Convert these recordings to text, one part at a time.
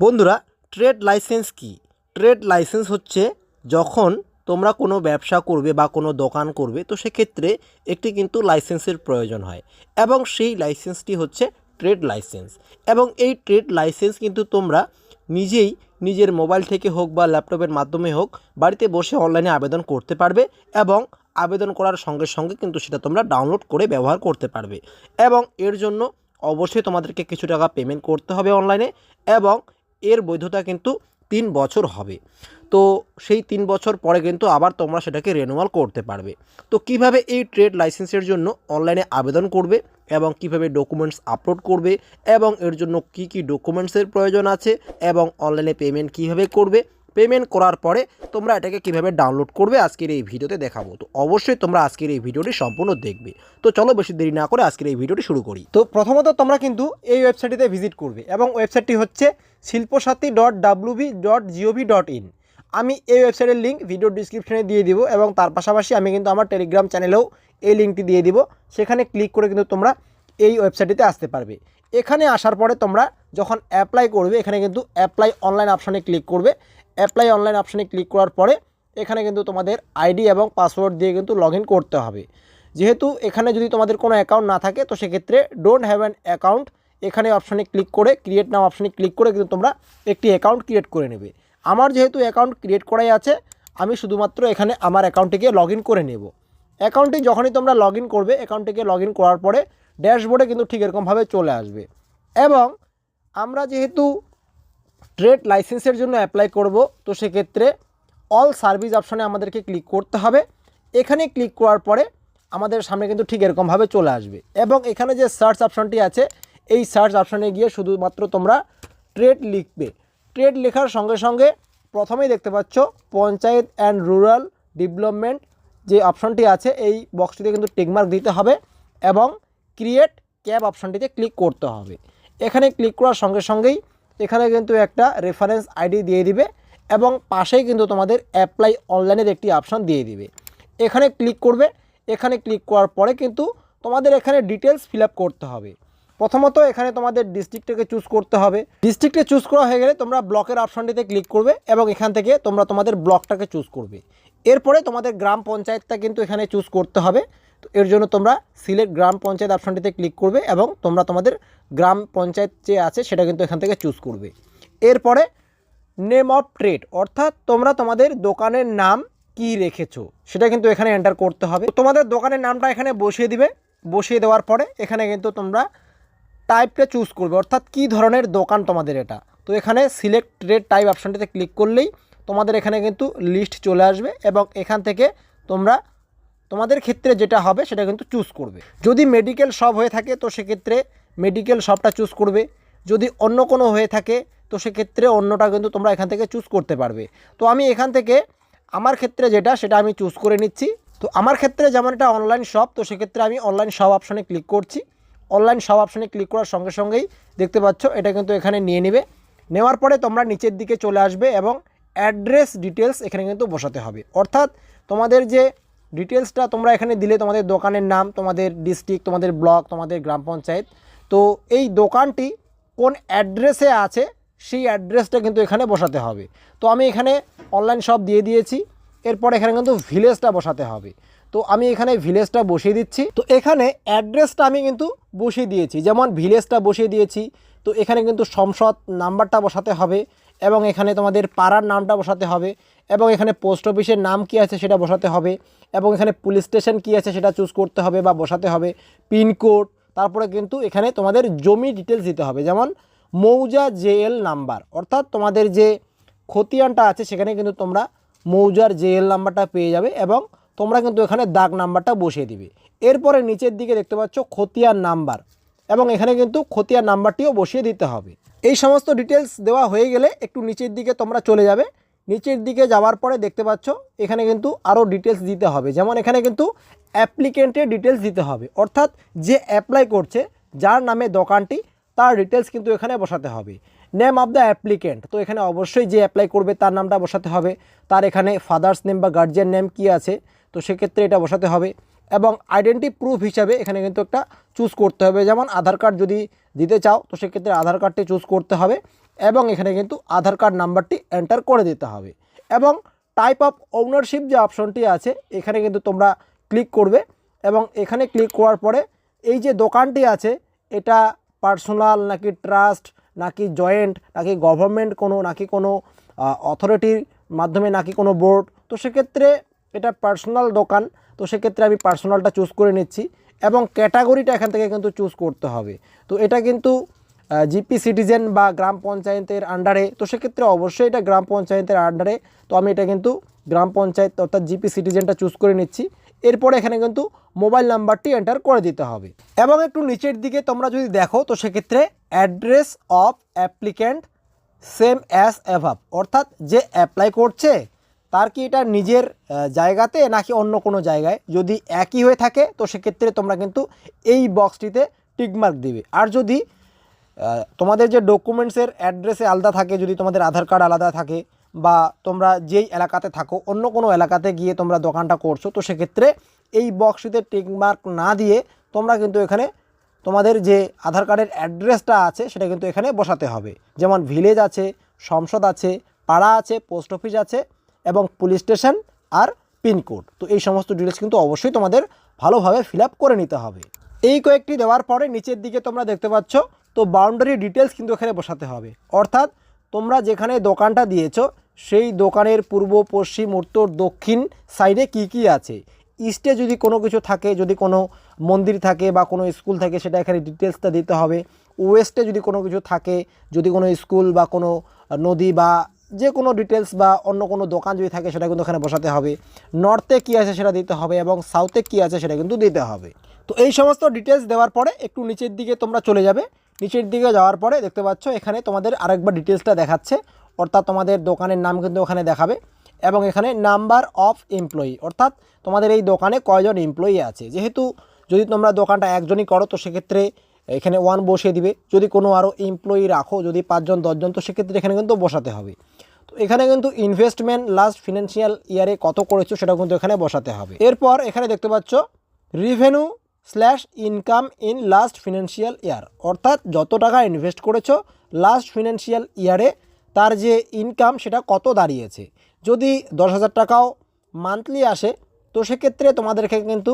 বন্ধুরা trade licence কি? Trade licence হচ্ছে যখন তোমরা কোনো ব্যবসা করবে বা কোনো দোকান করবে, তো সেক্ষেত্রে একটি কিন্তু লাইসেন্সের প্রয়োজন হয় এবং সেই লাইসেন্সটি হচ্ছে ট্রেড লাইসেন্স এবং এই ট্রেড লাইসেন্স কিন্তু তোমরা নিজেই নিজের মোবাইল থেকে হোক বা ল্যাপটপের মাধ্যমে হোক বাড়িতে বসে অনলাইনে আবেদন করতে পারবে এবং আবেদন করার সঙ্গে সঙ্গে কিন্তু সেটা তোমরা ডাউনলোড করে ব্যবহার করতে পারবে এবং এর জন্য অবশ্যই তোমাদেরকে কিছু টাকা পেমেন্ট করতে হবে অনলাইনে এবং এর বৈধতা কিন্তু তিন বছর হবে। তো সেই তিন বছর পরে কিন্তু আবার তোমরা সেটাকে রেনুয়াল করতে পারবে। তো কীভাবে এই ট্রেড লাইসেন্সের জন্য অনলাইনে আবেদন করবে এবং কীভাবে ডকুমেন্টস আপলোড করবে এবং এর জন্য কি কি ডকুমেন্টসের প্রয়োজন আছে এবং অনলাইনে পেমেন্ট কীভাবে করবে পেমেন্ট করার পরে তোমরা এটাকে কীভাবে ডাউনলোড করবে আজকের এই ভিডিওতে দেখাবো। তো অবশ্যই তোমরা আজকের এই ভিডিওটি সম্পূর্ণ দেখবে। তো চলো বেশি দেরি না করে আজকের এই ভিডিওটি শুরু করি। তো প্রথমত তোমরা কিন্তু এই ওয়েবসাইটটিতে ভিজিট করবে এবং ওয়েবসাইটটি হচ্ছে Shilpasathi dot W B dot G O V dot in আমি এই ওয়েবসাইটের লিঙ্ক ভিডিও ডিসক্রিপশনে দিয়ে দিব এবং তার পাশাপাশি আমি কিন্তু আমার টেলিগ্রাম চ্যানেলেও এই লিঙ্কটি দিয়ে দিব। সেখানে ক্লিক করে কিন্তু তোমরা এই ওয়েবসাইটটিতে আসতে পারবে। এখানে আসার পরে তোমরা যখন অ্যাপ্লাই করবে, এখানে কিন্তু অ্যাপ্লাই অনলাইন অপশানে ক্লিক করবে। অ্যাপ্লাই অনলাইন অপশানে ক্লিক করার পরে এখানে কিন্তু তোমাদের আইডি এবং পাসওয়ার্ড দিয়ে কিন্তু লগ করতে হবে। যেহেতু এখানে যদি তোমাদের কোনো অ্যাকাউন্ট না থাকে, তো সেক্ষেত্রে ডোন্ট হ্যাভ অ্যান অ্যাকাউন্ট এখানে অপশানে ক্লিক করে ক্রিয়েট নাও অপশানে ক্লিক করে কিন্তু তোমরা একটি অ্যাকাউন্ট ক্রিয়েট করে নেবে। আমার যেহেতু অ্যাকাউন্ট ক্রিয়েট করাই আছে, আমি শুধুমাত্র এখানে আমার অ্যাকাউন্টটিকে লগ করে নেব। অ্যাকাউন্টটি যখনই তোমরা লগ করবে অ্যাকাউন্টটিকে লগ করার পরে ড্যাশবোর্ডে কিন্তু ঠিক এরকমভাবে চলে আসবে। এবং আমরা যেহেতু ট্রেড লাইসেন্সের জন্য অ্যাপ্লাই করব। তো সেক্ষেত্রে অল সার্ভিস অপশানে আমাদেরকে ক্লিক করতে হবে। এখানে ক্লিক করার পরে আমাদের সামনে কিন্তু ঠিক এরকমভাবে চলে আসবে। এবং এখানে যে সার্চ অপশানটি আছে, এই সার্চ অপশানে গিয়ে শুধুমাত্র তোমরা ট্রেড লিখবে। ট্রেড লেখার সঙ্গে সঙ্গে প্রথমেই দেখতে পাচ্ছ পঞ্চায়েত অ্যান্ড রুরাল ডেভেলপমেন্ট যে অপশানটি আছে, এই বক্সটিতে কিন্তু টেকমার্ক দিতে হবে এবং ক্রিয়েট ক্যাব অপশানটিতে ক্লিক করতে হবে। এখানে ক্লিক করার সঙ্গে সঙ্গেই এখানে কিন্তু একটা রেফারেন্স আইডি দিয়ে দিবে এবং পাশেই কিন্তু তোমাদের অ্যাপ্লাই অনলাইনের একটি অপশান দিয়ে দিবে। এখানে ক্লিক করবে, এখানে ক্লিক করার পরে কিন্তু তোমাদের এখানে ডিটেলস ফিল করতে হবে। প্রথমত এখানে তোমাদের ডিস্ট্রিক্টটাকে চুজ করতে হবে। ডিস্ট্রিক্টে চুজ করা হয়ে গেলে তোমরা ব্লকের অপশানটিতে ক্লিক করবে এবং এখান থেকে তোমরা তোমাদের ব্লকটাকে চুজ করবে। এরপরে তোমাদের গ্রাম পঞ্চায়েতটা কিন্তু এখানে চুজ করতে হবে। এর জন্য তোমরা সিলেক্ট গ্রাম পঞ্চায়েত অপশানটিতে ক্লিক করবে এবং তোমরা তোমাদের গ্রাম পঞ্চায়েত যে আছে সেটা কিন্তু এখান থেকে চুজ করবে। এরপরে নেম অফ ট্রেড অর্থাৎ তোমরা তোমাদের দোকানের নাম কি রেখেছো, সেটা কিন্তু এখানে এন্টার করতে হবে। তোমাদের দোকানের নামটা এখানে বসিয়ে দিবে। বসিয়ে দেওয়ার পরে এখানে কিন্তু তোমরা টাইপটা চুজ করবে, অর্থাৎ কী ধরনের দোকান তোমাদের এটা। তো এখানে সিলেক্ট ট্রেড টাইপ অপশানটিতে ক্লিক করলেই তোমাদের এখানে কিন্তু লিস্ট চলে আসবে এবং এখান থেকে তোমরা তোমাদের ক্ষেত্রে যেটা হবে সেটা কিন্তু চুজ করবে। যদি মেডিকেল শপ হয়ে থাকে, তো সেক্ষেত্রে মেডিকেল শপটা চুজ করবে। যদি অন্য কোনো হয়ে থাকে, তো সেক্ষেত্রে অন্যটা কিন্তু তোমরা এখান থেকে চুজ করতে পারবে। তো আমি এখান থেকে আমার ক্ষেত্রে যেটা, সেটা আমি চুজ করে নিচ্ছি। তো আমার ক্ষেত্রে যেমন এটা অনলাইন শপ তো সেক্ষেত্রে আমি অনলাইন শপ অপশানে ক্লিক করছি। অনলাইন শপ অপশানে ক্লিক করার সঙ্গে সঙ্গেই দেখতে পাচ্ছ, এটা কিন্তু এখানে নিয়ে নেবে। নেওয়ার পরে তোমরা নিচের দিকে চলে আসবে এবং অ্যাড্রেস ডিটেলস এখানে কিন্তু বসাতে হবে। অর্থাৎ তোমাদের যে ডিটেলসটা তোমরা এখানে দিলে তোমাদের দোকানের নাম, তোমাদের ডিস্ট্রিক্ট তোমাদের ব্লক তোমাদের গ্রাম পঞ্চায়েত। তো এই দোকানটি কোন অ্যাড্রেসে আছে, সেই অ্যাড্রেসটা কিন্তু এখানে বসাতে হবে। তো আমি এখানে অনলাইন শপ দিয়ে দিয়েছি, এরপর এখানে কিন্তু ভিলেজটা বসাতে হবে। তো আমি এখানে ভিলেজটা বসিয়ে দিচ্ছি। তো এখানে অ্যাড্রেসটা আমি কিন্তু বসিয়ে দিয়েছি, যেমন ভিলেজটা বসিয়ে দিয়েছি, তো এখানে কিন্তু সংসদ নাম্বারটা বসাতে হবে। এবং এখানে তোমাদের পাড়ার নামটা বসাতে হবে এবং এখানে পোস্ট অফিসের নাম কি আছে সেটা বসাতে হবে এবং এখানে পুলিশ স্টেশন কি আছে সেটা চুজ করতে হবে বা বসাতে হবে পিনকোড তারপরে কিন্তু এখানে তোমাদের জমি ডিটেলস দিতে হবে, যেমন মৌজা জেএল নাম্বার, অর্থাৎ তোমাদের যে খতিয়ানটা আছে সেখানে কিন্তু তোমরা মৌজার জেএল নাম্বারটা পেয়ে যাবে এবং তোমরা কিন্তু এখানে দাগ নাম্বারটা বসিয়ে দিবে। এরপরে নিচের দিকে দেখতে পাচ্ছ খতিয়ান নাম্বার এবং এখানে কিন্তু খতিয়ান নাম্বারটিও বসিয়ে দিতে হবে। এই সমস্ত ডিটেলস দেওয়া হয়ে গেলে একটু নিচের দিকে তোমরা চলে যাবে। নিচের দিকে যাওয়ার পরে দেখতে পাচ্ছ, এখানে কিন্তু আরও ডিটেলস দিতে হবে। যেমন এখানে কিন্তু অ্যাপ্লিকেন্টের ডিটেলস দিতে হবে। অর্থাৎ যে অ্যাপ্লাই করছে, যার নামে দোকানটি, তার ডিটেলস কিন্তু এখানে বসাতে হবে। নেম অফ দ্য অ্যাপ্লিকেন্ট তো এখানে অবশ্যই যে অ্যাপ্লাই করবে, তার নামটা বসাতে হবে। তার এখানে ফাদার্স নেম বা গার্জিয়ান নেম কি আছে, তো সেক্ষেত্রে এটা বসাতে হবে। এবং আইডেন্টি প্রুফ হিসাবে এখানে কিন্তু একটা চুজ করতে হবে। যেমন আধার কার্ড যদি দিতে চাও, তো সেক্ষেত্রে আধার কার্ডটি চুজ করতে হবে এবং এখানে কিন্তু আধার কার্ড নাম্বারটি এন্টার করে দিতে হবে। এবং টাইপ অফ ওনারশিপ যে অপশনটি আছে, এখানে কিন্তু তোমরা ক্লিক করবে এবং এখানে ক্লিক করার পরে এই যে দোকানটি আছে, এটা পার্সোনাল নাকি ট্রাস্ট নাকি জয়েন্ট নাকি গভর্নমেন্ট কোনো, নাকি কোনো অথরিটির মাধ্যমে নাকি কোনো বোর্ড তো সেক্ষেত্রে এটা পার্সোনাল দোকান, তো সেক্ষেত্রে আমি পার্সোনালটা চুজ করে নিচ্ছি এবং ক্যাটাগরিটা এখান থেকে কিন্তু চুজ করতে হবে। তো এটা কিন্তু জিপি সিটিজেন বা গ্রাম পঞ্চায়েতের আন্ডারে তো সেক্ষেত্রে অবশ্যই এটা গ্রাম পঞ্চায়েতের আন্ডারে তো আমি এটা কিন্তু গ্রাম পঞ্চায়েত অর্থাৎ জিপি সিটিজেনটা চুজ করে নিচ্ছি। এরপরে এখানে কিন্তু মোবাইল নাম্বারটি এন্টার করে দিতে হবে। এবং একটু নিচের দিকে তোমরা যদি দেখো, তো সেক্ষেত্রে address of applicant same as above অর্থাৎ যে অ্যাপ্লাই করছে তার কি এটা নিজের জায়গাতে নাকি অন্য কোনো জায়গায়? যদি একই হয়ে থাকে, তো সেক্ষেত্রে তোমরা কিন্তু এই বক্সটিতে টিকমার্ক দিবে। আর যদি তোমাদের যে ডকুমেন্টসের অ্যাড্রেসে আলাদা থাকে, যদি তোমাদের আধার কার্ড আলাদা থাকে, বা তোমরা যেই এলাকাতে থাকো, অন্য কোনো এলাকাতে গিয়ে তোমরা দোকানটা করছ, তো সেক্ষেত্রে এই বক্সটিতে টিকমার্ক না দিয়ে তোমরা কিন্তু এখানে তোমাদের যে আধার কার্ডের অ্যাড্রেসটা আছে, সেটা কিন্তু এখানে বসাতে হবে। যেমন ভিলেজ আছে, সংসদ আছে, পাড়া আছে পোস্ট অফিস আছে এবং পুলিশ স্টেশন আর পিনকোড তো এই সমস্ত ডিটেলস কিন্তু অবশ্যই তোমাদের ভালোভাবে ফিল করে নিতে হবে। এই কয়েকটি দেওয়ার পরে নিচের দিকে তোমরা দেখতে পাচ্ছ, তো বাউন্ডারি ডিটেলস কিন্তু এখানে বসাতে হবে। অর্থাৎ তোমরা যেখানে দোকানটা দিয়েছ, সেই দোকানের পূর্ব, পশ্চিম, উত্তর, দক্ষিণ সাইডে কি কি আছে? ইস্টে যদি কোনো কিছু থাকে, যদি কোনো মন্দির থাকে বা কোনো স্কুল থাকে, সেটা এখানে ডিটেলসটা দিতে হবে। ওয়েস্টে যদি কোনো কিছু থাকে, যদি কোনো স্কুল বা কোনো নদী বা যে কোনো ডিটেলস বা অন্য কোনো দোকান যদি থাকে, সেটা কিন্তু এখানে বসাতে হবে। নর্থে কী আছে সেটা দিতে হবে এবং সাউথে কী আছে সেটা কিন্তু দিতে হবে। তো এই সমস্ত ডিটেলস দেওয়ার পরে একটু নিচের দিকে তোমরা চলে যাবে। নিচের দিকে যাওয়ার পরে দেখতে পাচ্ছ, এখানে তোমাদের আরেকবার ডিটেলসটা দেখাচ্ছে। অর্থাৎ তোমাদের দোকানের নাম কিন্তু ওখানে দেখাবে এবং এখানে নাম্বার অফ এমপ্লয়ি অর্থাৎ তোমাদের এই দোকানে কয়জন এমপ্লয়ি আছে। যেহেতু যদি তোমরা দোকানটা একজনই করো, তো সেক্ষেত্রে এখানে ওয়ান বসিয়ে দিবে। যদি কোনো আরও এমপ্লয়ি রাখো, যদি পাঁচজন, দশজন, তো সেক্ষেত্রে এখানে কিন্তু বসাতে হবে। তো এখানে কিন্তু ইনভেস্টমেন্ট লাস্ট ফিনান্সিয়াল ইয়ারে কত করেছ সেটা কিন্তু এখানে বসাতে হবে। এরপর এখানে দেখতে পাচ্ছ revenue slash income in last financial year অর্থাৎ যত টাকা ইনভেস্ট করেছ লাস্ট ফিনান্সিয়াল ইয়ারে তার যে ইনকাম সেটা কত দাঁড়িয়েছে। যদি দশ হাজার টাকাও মান্থলি আসে, তো সেক্ষেত্রে তোমাদেরকে কিন্তু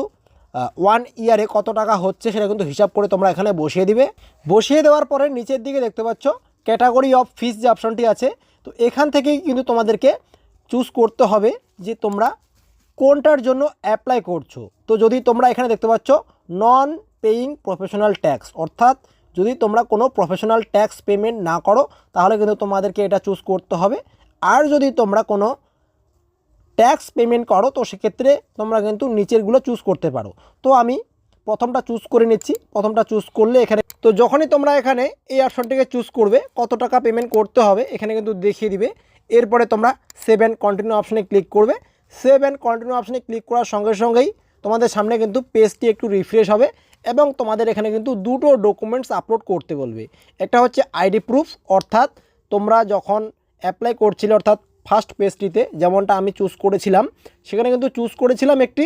ওয়ান ইয়ারে কত টাকা হচ্ছে সেটা কিন্তু হিসাব করে তোমরা এখানে বসিয়ে দিবে। বসিয়ে দেওয়ার পরে নিচের দিকে দেখতে পাচ্ছ ক্যাটাগরি অফ ফিস যে অপশনটি আছে, তো এখান থেকেই কিন্তু তোমাদেরকে চুজ করতে হবে যে তোমরা কোনটার জন্য অ্যাপ্লাই করছ। তো যদি তোমরা এখানে দেখতে পাচ্ছ নন পেইং প্রফেশনাল ট্যাক্স অর্থাৎ যদি তোমরা কোনো প্রফেশনাল ট্যাক্স পেমেন্ট না করো, তাহলে কিন্তু তোমাদেরকে এটা চুজ করতে হবে। আর যদি তোমরা কোনো ট্যাক্স পেমেন্ট করো, তো সেক্ষেত্রে তোমরা কিন্তু নিচেরগুলো চুজ করতে পারো। তো আমি প্রথমটা চুজ করে নিচ্ছি। প্রথমটা চুজ করলে এখানে, তো যখনই তোমরা এখানে এই অপশনটিকে চুজ করবে, কত টাকা পেমেন্ট করতে হবে, এখানে কিন্তু দেখিয়ে দিবে। এরপরে তোমরা সেভেন কন্টিনিউ অপশনে ক্লিক করবে। সেভেন কন্টিনিউ অপশনে ক্লিক করার সঙ্গে সঙ্গেই তোমাদের সামনে কিন্তু পেজটি একটু রিফ্রেশ হবে এবং তোমাদের এখানে কিন্তু দুটো ডকুমেন্টস আপলোড করতে বলবে। একটা হচ্ছে আইডি প্রুফ অর্থাৎ তোমরা যখন অ্যাপ্লাই করছিলে, অর্থাৎ ফার্স্ট পেজটিতে যেমনটা আমি চুজ করেছিলাম, সেখানে কিন্তু চুজ করেছিলাম একটি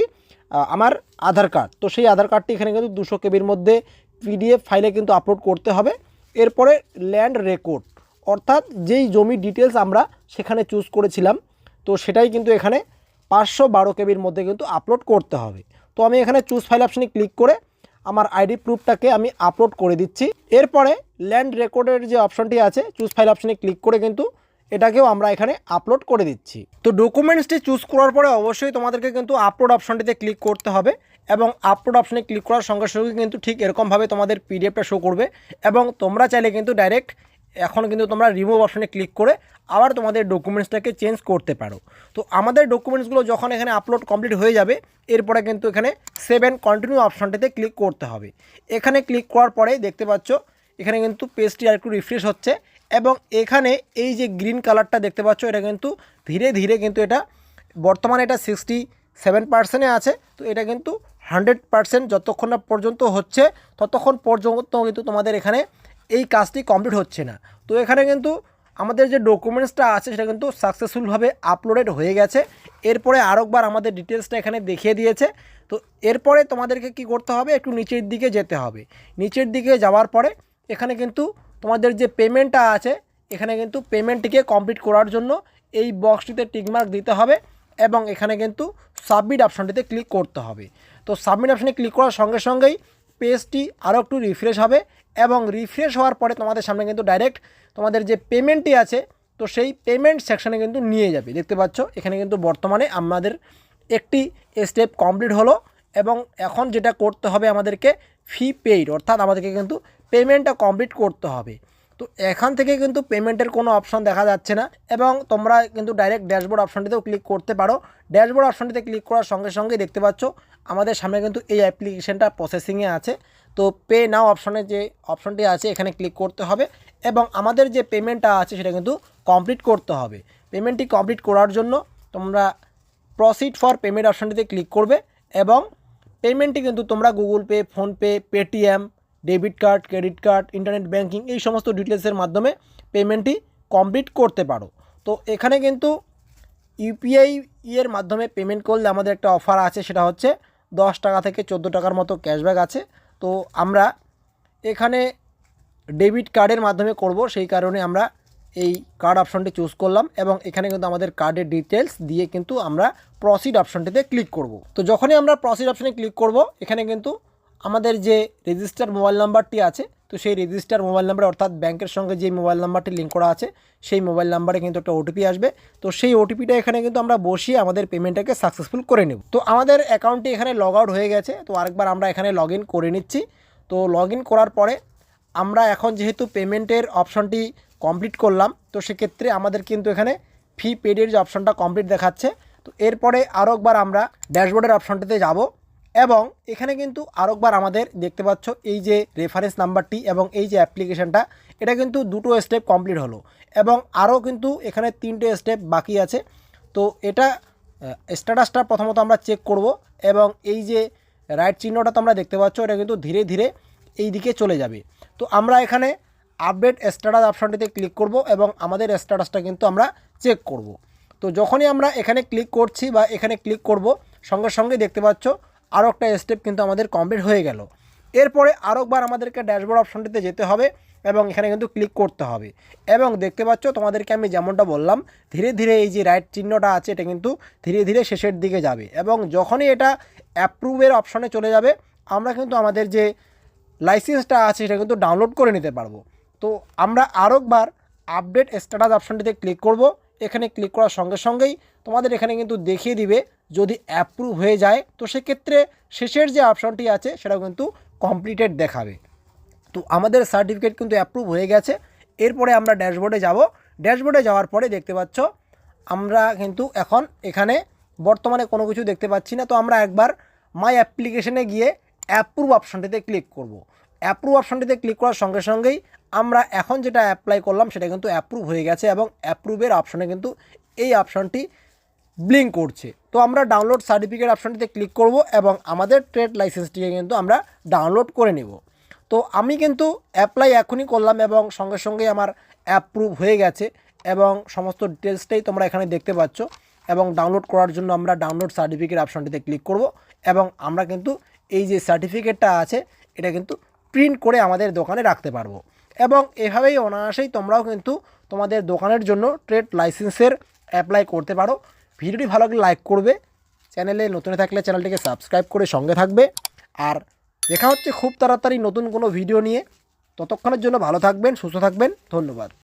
আমার আধার কার্ড তো সেই আধার কার্ডটি এখানে কিন্তু দুশো কেবির মধ্যে পিডিএফ ফাইলে কিন্তু আপলোড করতে হবে। এরপরে ল্যান্ড রেকর্ড অর্থাৎ যেই জমি ডিটেলস আমরা সেখানে চুজ করেছিলাম, তো সেটাই কিন্তু এখানে পাঁচশো বারো কেবির মধ্যে কিন্তু আপলোড করতে হবে। তো আমি এখানে চুজ ফাইল অপশানে ক্লিক করে আমার আইডি প্রুফটাকে আমি আপলোড করে দিচ্ছি। এরপরে ল্যান্ড রেকর্ডের যে অপশনটি আছে চুজ ফাইল অপশানে ক্লিক করে কিন্তু এটাকেও আমরা এখানে আপলোড করে দিচ্ছি। তো ডকুমেন্টসটি চুজ করার পরে অবশ্যই তোমাদেরকে কিন্তু আপলোড অপশনটিতে ক্লিক করতে হবে এবং আপলোড অপশনে ক্লিক করার সঙ্গে সঙ্গে কিন্তু ঠিক এরকমভাবে তোমাদের পিডিএফটা শো করবে এবং তোমরা চাইলে কিন্তু ডাইরেক্ট এখন কিন্তু তোমরা রিমুভ অপশনে ক্লিক করে আবার তোমাদের ডকুমেন্টসটাকে চেঞ্জ করতে পারো। তো আমাদের ডকুমেন্টসগুলো যখন এখানে আপলোড কমপ্লিট হয়ে যাবে, এরপরে কিন্তু এখানে সেভেন কন্টিনিউ অপশনটিতে ক্লিক করতে হবে। এখানে ক্লিক করার পরে দেখতে পাচ্ছ, এখানে কিন্তু পেজটি আর একটু রিফ্রেশ হচ্ছে। এবং এখানে এই যে গ্রিন কালারটা দেখতে পাচ্ছ, এটা কিন্তু ধীরে ধীরে কিন্তু এটা বর্তমানে এটা সিক্সটি সেভেন পার্সেন্টে আছে। তো এটা কিন্তু হান্ড্রেড পার্সেন্ট যতক্ষণ না পর্যন্ত হচ্ছে, ততক্ষণ পর্যন্ত কিন্তু তোমাদের এখানে এই কাজটি কমপ্লিট হচ্ছে না। তো এখানে কিন্তু আমাদের যে ডকুমেন্টসটা আছে, সেটা কিন্তু সাকসেসফুলভাবে আপলোডেড হয়ে গেছে। এরপরে আরেকবার আমাদের ডিটেলসটা এখানে দেখিয়ে দিয়েছে। তো এরপরে তোমাদেরকে কি করতে হবে, একটু নিচের দিকে যেতে হবে। নিচের দিকে যাওয়ার পরে এখানে কিন্তু তোমাদের যে পেমেন্টটা আছে, এখানে কিন্তু পেমেন্টটিকে কমপ্লিট করার জন্য এই বক্সটিতে টিকমার্ক দিতে হবে এবং এখানে কিন্তু সাবমিট অপশনটিতে ক্লিক করতে হবে। তো সাবমিট অপশনে ক্লিক করার সঙ্গে সঙ্গেই পেজটি আরও একটু রিফ্রেশ হবে এবং রিফ্রেশ হওয়ার পরে তোমাদের সামনে কিন্তু ডাইরেক্ট তোমাদের যে পেমেন্টটি আছে, তো সেই পেমেন্ট সেকশানে কিন্তু নিয়ে যাবে। দেখতে পাচ্ছ, এখানে কিন্তু বর্তমানে আমাদের একটি স্টেপ কমপ্লিট হলো এবং এখন যেটা করতে হবে আমাদেরকে ফি পেইড অর্থাৎ আমাদেরকে কিন্তু পেমেন্টটা কমপ্লিট করতে হবে। তো এখান থেকে কিন্তু পেমেন্টের কোনো অপশন দেখা যাচ্ছে না এবং তোমরা কিন্তু ডাইরেক্ট ড্যাশবোর্ড অপশনটিতেও ক্লিক করতে পারো। ড্যাশবোর্ড অপশনটিতে ক্লিক করার সঙ্গে সঙ্গে দেখতে পাচ্ছ, আমাদের সামনে কিন্তু এই অ্যাপ্লিকেশনটা প্রসেসিংয়ে আছে। তো পে নাও অপশনে যে অপশনটি আছে, এখানে ক্লিক করতে হবে এবং আমাদের যে পেমেন্টটা আছে, সেটা কিন্তু কমপ্লিট করতে হবে। পেমেন্টটি কমপ্লিট করার জন্য তোমরা প্রসিড ফর পেমেন্ট অপশনটিতে ক্লিক করবে এবং পেমেন্টটি কিন্তু তোমরা Google Pay PhonePe Paytm debit card, credit card, internet banking এই সমস্ত ডিটেলসের মাধ্যমে পেমেন্টটি কমপ্লিট করতে পারো। তো এখানে কিন্তু ইউপিআই এর মাধ্যমে পেমেন্ট করলে আমাদের একটা অফার আছে, সেটা হচ্ছে দশ টাকা থেকে চোদ্দ টাকার মতো ক্যাশব্যাক আছে। তো আমরা এখানে ডেবিট কার্ডের মাধ্যমে করব, সেই কারণে আমরা এই কার্ড অপশনটি চুজ করলাম এবং এখানে কিন্তু আমাদের কার্ডের ডিটেলস দিয়ে কিন্তু আমরা প্রসিড অপশনটিতে ক্লিক করব। তো যখনই আমরা প্রসিড অপশনে ক্লিক করব, এখানে কিন্তু আমাদের যে রেজিস্টার মোবাইল নাম্বারটি আছে, তো সেই রেজিস্টার মোবাইল নাম্বার অর্থাৎ ব্যাংকের সঙ্গে যে মোবাইল নাম্বারটি লিঙ্ক করা আছে, সেই মোবাইল নাম্বারে কিন্তু একটা ওটিপি আসবে। তো সেই ওটিপিটা এখানে কিন্তু আমরা বসিয়ে আমাদের পেমেন্টটাকে সাকসেসফুল করে নেব। তো আমাদের অ্যাকাউন্টটি এখানে লগ আউট হয়ে গেছে, তো আরেকবার আমরা এখানে লগ করে নিচ্ছি। তো লগ করার পরে আমরা এখন যেহেতু পেমেন্টের অপশনটি কমপ্লিট করলাম, তো সেক্ষেত্রে আমাদের কিন্তু এখানে ফি পেডের যে অপশনটা কমপ্লিট দেখাচ্ছে। তো এরপরে আরও একবার আমরা ড্যাশবোর্ডের অপশনটিতে যাব। এবং এখানে কিন্তু আরও একবার আমাদের দেখতে পাচ্ছ এই যে রেফারেন্স নাম্বারটি এবং এই যে অ্যাপ্লিকেশনটা এটা কিন্তু দুটো স্টেপ কমপ্লিট হলো এবং আরও কিন্তু এখানে তিনটে স্টেপ বাকি আছে। তো এটা স্ট্যাটাসটা প্রথমত আমরা চেক করব এবং এই যে রাইট চিহ্নটা তোমরা দেখতে পাচ্ছ, এটা কিন্তু ধীরে ধীরে এই দিকে চলে যাবে। তো আমরা এখানে আপডেট স্ট্যাটাস অপশনটিতে ক্লিক করব এবং আমাদের স্ট্যাটাসটা কিন্তু আমরা চেক করব। তো যখনই আমরা এখানে ক্লিক করছি বা এখানে ক্লিক করব, সঙ্গে সঙ্গে দেখতে পাচ্ছ আরও একটা স্টেপ কিন্তু আমাদের কমপ্লিট হয়ে গেল। এরপরে আরও একবার আমাদেরকে ড্যাশবোর্ড অপশনটিতে যেতে হবে এবং এখানে কিন্তু ক্লিক করতে হবে। এবং দেখতে পাচ্ছ, তোমাদেরকে আমি যেমনটা বললাম, ধীরে ধীরে এই যে রাইট চিহ্নটা আছে, এটা কিন্তু ধীরে ধীরে শেষের দিকে যাবে। এবং যখনই এটা অ্যাপ্রুভের অপশনে চলে যাবে, আমরা কিন্তু আমাদের যে লাইসেন্সটা আছে, সেটা কিন্তু ডাউনলোড করে নিতে পারব। তো আমরা আরও একবার আপডেট স্ট্যাটাস অপশনটিতে ক্লিক করব। এখানে ক্লিক করার সঙ্গে সঙ্গেই তোমাদের এখানে কিন্তু দেখিয়ে দিবে যদি অ্যাপ্রুভ হয়ে যায়, তো সেক্ষেত্রে শেষের যে অপশনটি আছে, সেটাও কিন্তু কমপ্লিটেড দেখাবে। তো আমাদের সার্টিফিকেট কিন্তু অ্যাপ্রুভ হয়ে গেছে। এরপরে আমরা ড্যাশবোর্ডে যাব। ড্যাশবোর্ডে যাওয়ার পরে দেখতে পাচ্ছ, আমরা কিন্তু এখন এখানে বর্তমানে কোনো কিছু দেখতে পাচ্ছি না। তো আমরা একবার মাই অ্যাপ্লিকেশনে গিয়ে অ্যাপ্রুভ অপশনটিতে ক্লিক করব। অ্যাপ্রুভ অপশনটিতে ক্লিক করার সঙ্গে সঙ্গেই আমরা এখন যেটা অ্যাপ্লাই করলাম, সেটা কিন্তু অ্যাপ্রুভ হয়ে গেছে এবং অ্যাপ্রুভের অপশনে কিন্তু এই অপশনটি ব্লিঙ্ক করছে। তো আমরা ডাউনলোড সার্টিফিকেট অপশনটিতে ক্লিক করব এবং আমাদের ট্রেড লাইসেন্সটিকে কিন্তু আমরা ডাউনলোড করে নেব। তো আমি কিন্তু অ্যাপ্লাই এখনই করলাম এবং সঙ্গে সঙ্গে আমার অ্যাপ্রুভ হয়ে গেছে এবং সমস্ত ডিটেলসটাই তোমরা এখানে দেখতে পাচ্ছ এবং ডাউনলোড করার জন্য আমরা ডাউনলোড সার্টিফিকেট অপশনটিতে ক্লিক করব এবং আমরা কিন্তু এই যে সার্টিফিকেটটা আছে, এটা কিন্তু প্রিন্ট করে আমাদের দোকানে রাখতে পারব। এবং এভাবেই অনায়াসেই তোমরাও কিন্তু তোমাদের দোকানের জন্য ট্রেড লাইসেন্সের অ্যাপ্লাই করতে পারো। ভিডিওটি ভালো লাগলে লাইক করবে। চ্যানেলে নতুন থাকলে চ্যানেলটিকে সাবস্ক্রাইব করে সঙ্গে থাকবে। আর দেখা হচ্ছে খুব তাড়াতাড়ি নতুন কোনো ভিডিও নিয়ে। ততক্ষণের জন্য ভালো থাকবেন, সুস্থ থাকবেন। ধন্যবাদ।